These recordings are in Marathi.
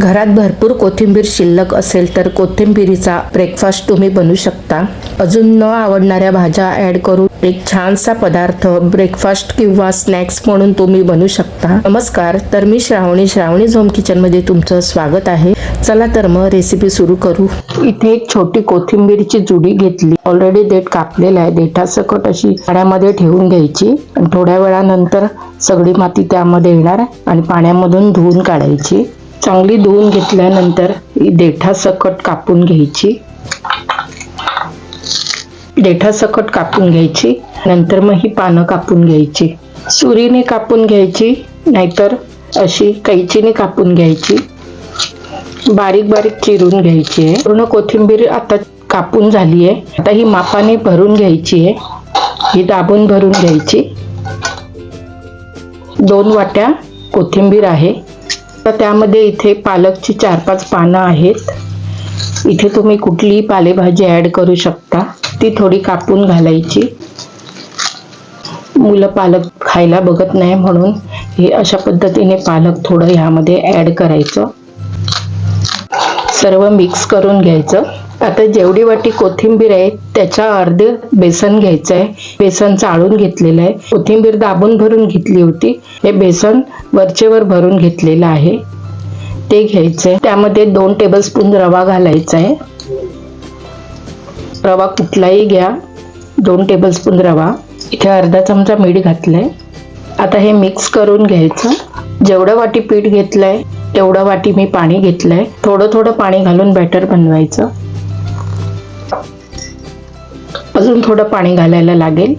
घरात भरपूर कोथिंबीर शिल्लक असेल तर कोथिंबीरीचा ब्रेकफास्ट तुम्ही बनवू शकता. अजून न आवडणाऱ्या भाज्या ऍड करून एक छानसा पदार्थ ब्रेकफास्ट किंवा स्नॅक्स म्हणून तुम्ही बनवू शकता. नमस्कार तर मी श्रावणी श्रावणी झोम किचनमध्ये तुमचं स्वागत आहे. चला तर मग रेसिपी सुरू करू. इथे एक छोटी कोथिंबीरची जुडी घेतली. ऑलरेडी देठ कापलेला आहे. देठासकट अशी पाण्यामध्ये ठेवून घ्यायची. आणि थोड्या वेळानंतर सगळी माती त्यामध्ये येणार आणि पाण्यामधून धुवून काढायची. चांगली धुवून घेतल्यानंतर ही देठासकट कापून घ्यायची. देठासकट कापून घ्यायची. नंतर मग ही पानं कापून घ्यायची. सुरीने कापून घ्यायची नाहीतर अशी कैचीने कापून घ्यायची. बारीक बारीक चिरून घ्यायची आहे. पूर्ण कोथिंबीर आता कापून झाली आहे आता ही मापाने भरून घ्यायची आहे. ही दाबून भरून घ्यायची. दोन वाट्या कोथिंबीर आहे. तर त्यामध्ये इथे पालकची चार पाच पानं आहेत. इथे तुम्ही कुठलीही पालेभाजी ॲड करू शकता. ती थोडी कापून घालायची. मुलं पालक खायला बघत नाही म्हणून हे अशा पद्धतीने पालक थोडं ह्यामध्ये ॲड करायचं. सर्व मिक्स करून घ्यायचं. आता जेवढी वाटी कोथिंबीर आहे त्याच्या अर्ध बेसन घ्यायचं आहे बेसन चाळून घेतलेलं आहे. कोथिंबीर दाबून भरून घेतली होती. हे बेसन वरचेवर भरून घेतलेलं आहे. ते घ्यायचं आहे त्यामध्ये दोन टेबलस्पून रवा घालायचा आहे रवा कुठलाही घ्या. दोन टेबलस्पून रवा. इथे अर्धा चमचा मीठ घातलंय. आता हे मिक्स करून घ्यायचं. जेवढं वाटी पीठ घेतलंय तेवढं वाटी मी पाणी घेतलंय. थोडं थोडं पाणी घालून बॅटर बनवायचं. अजून थोडं पाणी घालायला लागेल.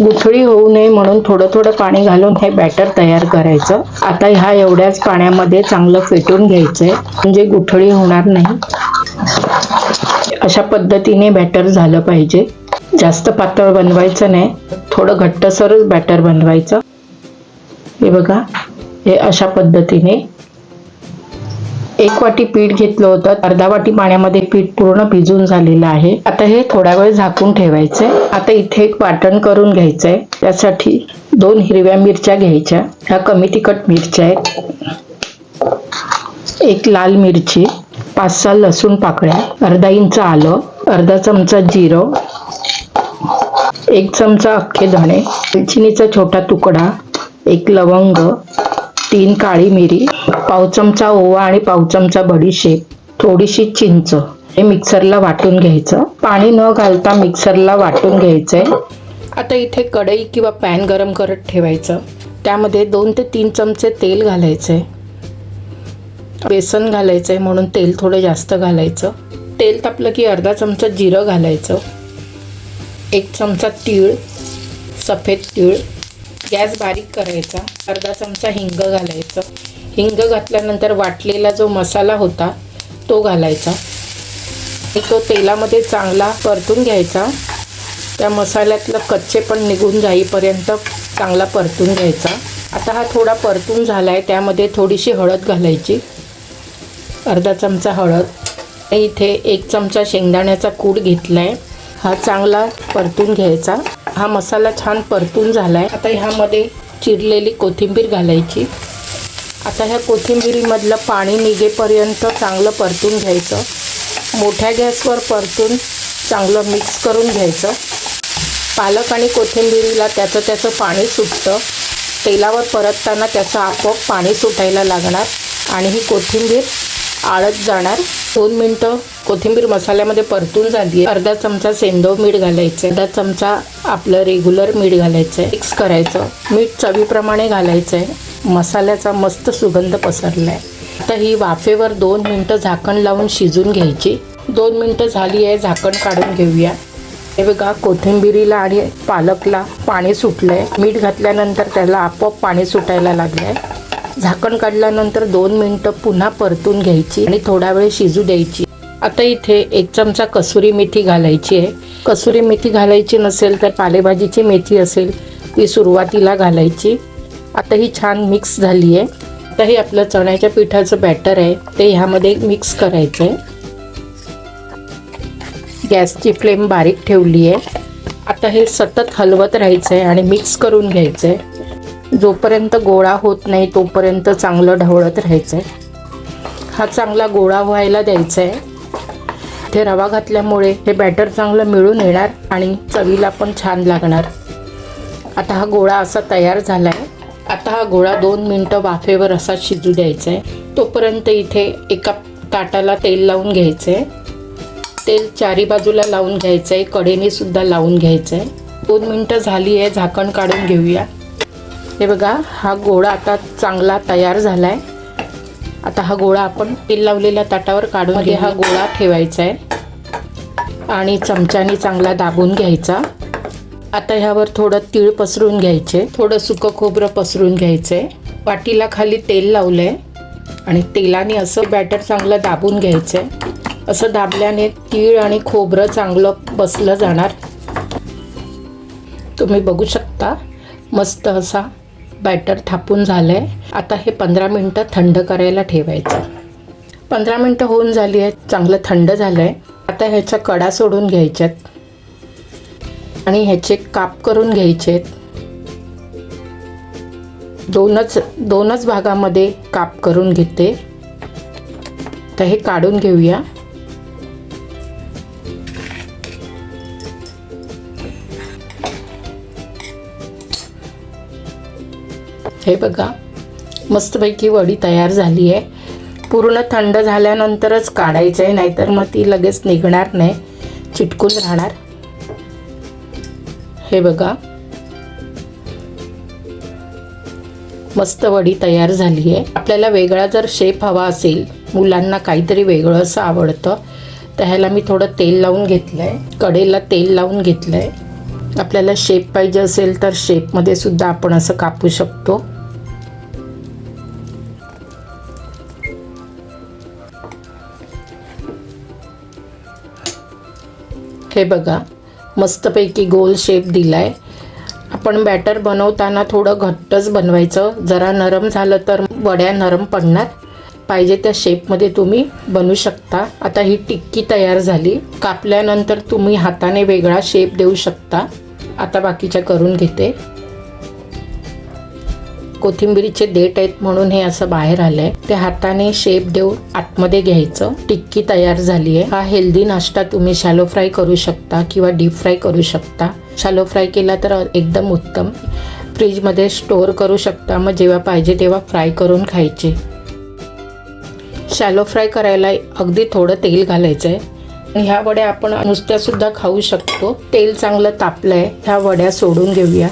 गुठळी होऊ नये म्हणून थोडं थोडं पाणी घालून हे बॅटर तयार करायचं. आता ह्या एवढ्याच पाण्यामध्ये चांगलं फेटून घ्यायचंय. म्हणजे गुठळी होणार नाही. अशा पद्धतीने बॅटर झालं पाहिजे. जास्त पातळ बनवायचं नाही. थोडं घट्टसरच बॅटर बनवायचं. हे बघा. हे अशा पद्धतीने एक वाटी पीठ घेतलं होतं. अर्धा वाटी पाण्यामध्ये पीठ पूर्ण भिजून झालेलं आहे. आता हे थोडा वेळ झाकून ठेवायचंय. आता इथे एक वाटण करून घ्यायचंय. त्यासाठी दोन हिरव्या मिरच्या घ्यायच्या. ह्या कमी तिखट मिरच्या आहेत. एक लाल मिरची पाच सहा लसूण पाकळ्या अर्धा इंच आलं अर्धा चमचा जिरं एक चमचा अख्खे धणे दालचिनीचा छोटा तुकडा एक लवंग तीन काळी मिरी पाव चमचा ओवा आणि पाव चमचा बडीशेप थोडीशी चिंच हे मिक्सरला वाटून घ्यायचं. पाणी न घालता मिक्सरला वाटून घ्यायचंय. आता इथे कढई किंवा पॅन गरम करत ठेवायचं. त्यामध्ये दोन ते तीन चमचे तेल घालायचंय. बेसन घालायचंय म्हणून तेल थोडं जास्त घालायचं. तेल तापलं की अर्धा चमचा जिरं घालायचं. एक चमचा तीळ सफेद तीळ गॅस बारीक करायचा. अर्धा चमचा हिंग घालायचं. हिंग घातल्यानंतर वाटलेला जो मसाला होता तो घालायचा. तो तेलामध्ये चांगला परतून घ्यायचा. त्या मसाल्यातलं कच्चे पण निघून जाईपर्यंत चांगला परतून घ्यायचा. आता हा थोडा परतून झाला आहे त्यामध्ये थोडीशी हळद घालायची. अर्धा चमचा हळद. इथे एक चमचा शेंगदाण्याचा कूड घेतला आहे हा चांगला परतून घ्यायचा. हा मसाला छान परतून झाला आहे आता ह्यामध्ये चिरलेली कोथिंबीर घालायची. आता ह्या कोथिंबिरीमधलं पाणी निघेपर्यंत चांगलं परतून घ्यायचं. मोठ्या गॅसवर परतून चांगलं मिक्स करून घ्यायचं. पालक आणि कोथिंबिरीला त्याचं त्याचं पाणी सुटतं. तेलावर परतताना त्याचं आपोआप पाणी सुटायला लागणार. आणि ही कोथिंबीर आळत जाणार. दोन मिनटं कोथिंबीर मसाल्यामध्ये परतून झाली अर्धा चमचा सेंदव मीठ घालायचं अर्धा चमचा आपलं रेग्युलर मीठ घालायचं आहे मिक्स करायचं. मीठ चवीप्रमाणे घालायचं आहे मसाल्याचा मस्त सुगंध पसरला आहे आता ही वाफेवर दोन मिनटं झाकण लावून शिजून घ्यायची. दोन मिनटं झाली आहे झाकण काढून घेऊया. हे बघा कोथिंबिरीला आणि पालकला पाणी सुटलं आहे मीठ घातल्यानंतर त्याला आपोआप पाणी सुटायला लागलं आहे झाकण काढल्यानंतर दोन मिनटं पुन्हा परतून घ्यायची आणि थोडा वेळ शिजू द्यायची. आता इथे एक चमचा कसुरी मेथी घालायची आहे. कसुरी मेथी घालायची नसेल तर पालेभाजीची मेथी असेल ती सुरुवातीला घालायची. आता ही छान मिक्स झाली आहे. आता हे आपलं चण्याच्या पिठाचं बॅटर आहे. ते ह्यामध्ये मिक्स करायचं आहे गॅसची फ्लेम बारीक ठेवली आहे. आता हे सतत हलवत राहायचं आहे आणि मिक्स करून घ्यायचं आहे जोपर्यंत गोळा होत नाही तोपर्यंत चांगलं ढवळत राहायचं आहे हा चांगला गोळा व्हायला द्यायचा आहे ते रवा घातल्यामुळे हे बॅटर चांगलं मिळून येणार आणि चवीला पण छान लागणार. आता हा गोळा असा तयार झाला आहे आता हा गोळा दोन मिनटं वाफेवर असा शिजू द्यायचा आहे तोपर्यंत इथे एका ताटाला तेल लावून घ्यायचं आहे तेल चारी बाजूला लावून घ्यायचं आहे कडेने सुद्धा लावून घ्यायचं आहे दोन मिनटं झाली आहे. झाकण काढून घेऊया. हे बघा हा गोळा आता चांगला तयार झाला आहे आता हा गोळा आपण तेल लावलेल्या ताटावर काढून घे हा गोळा ठेवायचा आहे. आणि चमच्याने चांगला दाबून घ्यायचा. आता ह्यावर थोडं तीळ पसरून घ्यायचे. थोडं सुकं खोबरं पसरून घ्यायचंय वाटीला खाली तेल लावलंय. आणि तेलाने असं बॅटर चांगलं दाबून घ्यायचंय. असं दाबल्याने तीळ आणि खोबरं चांगलं बसलं जाणार. तुम्ही बघू शकता. मस्त असा बॅटर थापून झालं आहे आता हे पंधरा मिनटं थंड करायला ठेवायचं. पंधरा मिनटं होऊन झाली आहेत. चांगलं थंड झालं आहे आता ह्याच्या कडा सोडून घ्यायच्यात. आणि ह्याचे काप करून घ्यायचे दोनच दोनच भागामध्ये काप करून घेते. तर हे काढून घेऊया. हे बघा मस्तपैकी वडी तयार झाली आहे. पूर्ण थंड झाल्यानंतरच काढायचं आहे नाहीतर मग ती लगेच निघणार नाही. चिटकून राहणार. हे बघा. मस्त वडी तयार झाली आहे. आपल्याला वेगळा जर शेप हवा असेल मुलांना काहीतरी वेगळं असं आवडतं तर ह्याला मी थोडं तेल लावून घेतलं आहे कडेला तेल लावून घेतलं आहे आपल्याला शेप पाहिजे असेल तर शेपमध्ये सुद्धा आपण असं कापू शकतो. हे बघा मस्तपैकी गोल शेप दिलाय. आपण बॅटर बनवताना थोडं घट्टच बनवायचं. जरा नरम झालं तर वड्या नरम पडणार. पाहिजे त्या शेपमध्ये तुम्ही बनवू शकता. आता ही टिक्की तयार झाली. कापल्यानंतर तुम्ही हाताने वेगळा शेप देऊ शकता. आता बाकीच्या करून घेते. कोथिंबीरीचे देठ आहेत म्हणून हे असं बाहेर आलंय. ते हाताने शेप देऊन आतमध्ये घ्यायचं. टिक्की तयार झाली आहे. हा हेल्दी नाश्ता तुम्ही शॅलो फ्राय करू शकता किंवा डीप फ्राय करू शकता. शॅलो फ्राय केला तर एकदम उत्तम. फ्रीजमध्ये स्टोअर करू शकता. मग जेव्हा पाहिजे तेव्हा फ्राय करून खायचे. शॅलो फ्राय करायला अगदी थोडं तेल घालायचं आहे ह्या वड्या आपण नुसत्यासुद्धा खाऊ शकतो. तेल चांगलं तापलं आहे ह्या वड्या सोडून घेऊया.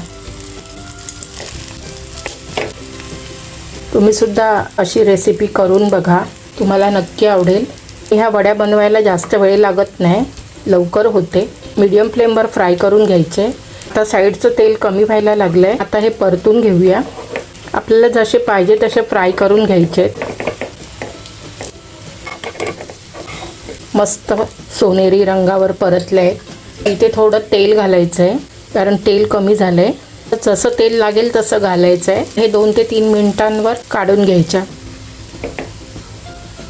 तुम्ही सुद्धा अशी रेसिपी करून बघा. तुम्हाला नक्की आवडेल. ह्या वड्या बनवायला जास्त वेळ लागत नाही. लवकर होते. मीडियम फ्लेमवर फ्राय करून घ्यायचे. आता साईडचं तेल कमी व्हायला लागलं आहे आता हे परतून घेऊया. आपल्याला जसे पाहिजे तसे फ्राय करून घ्यायचे मस्त सोनेरी रंगावर परतले. आहे इथे थोडं तेल घालायचं आहे कारण तेल कमी झालं आहे जसं तेल लागेल तसं घालायचं आहे हे दोन ते तीन मिनिटांवर काढून घ्यायच्या.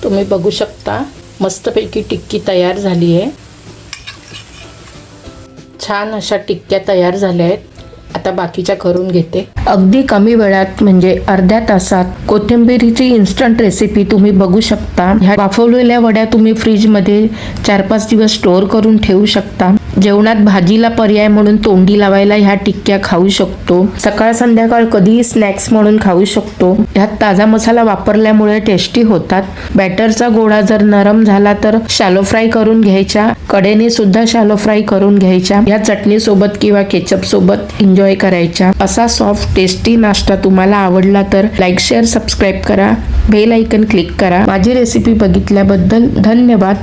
तुम्ही बघू शकता मस्तपैकी टिक्की तयार झाली आहे छान अशा टिक्क्या तयार झाल्या आहेत आता बाकीच्या करून घेते. अगदी कमी वेळात म्हणजे अर्ध्या तासात कोथिंबीरीची इन्स्टंट रेसिपी तुम्ही बघू शकता. ह्या वाफवलेल्या वड्या तुम्ही फ्रीजमध्ये चार पाच दिवस स्टोअर करून ठेवू शकता. जेवणात भाजीला पर्याय म्हणून तोंडी लावायला ह्या टिक्क्या खाऊ शकतो. सकाळ संध्याकाळ कधीही स्नॅक्स म्हणून खाऊ शकतो. ह्यात ताजा मसाला वापरल्यामुळे टेस्टी होतात. बॅटरचा गोळा जर नरम झाला तर शॅलो फ्राय करून घ्यायच्या. कडेने सुद्धा शॅलो फ्राय करून घ्यायच्या. या चटणी सोबत किंवा केचप सोबत एन्जॉय करायच्या. असा सॉफ्ट टेस्टी नाश्ता तुम्हाला आवडला तर लाईक शेअर सबस्क्राईब करा. बेल आयकन क्लिक करा. माझी रेसिपी बघितल्याबद्दल धन्यवाद.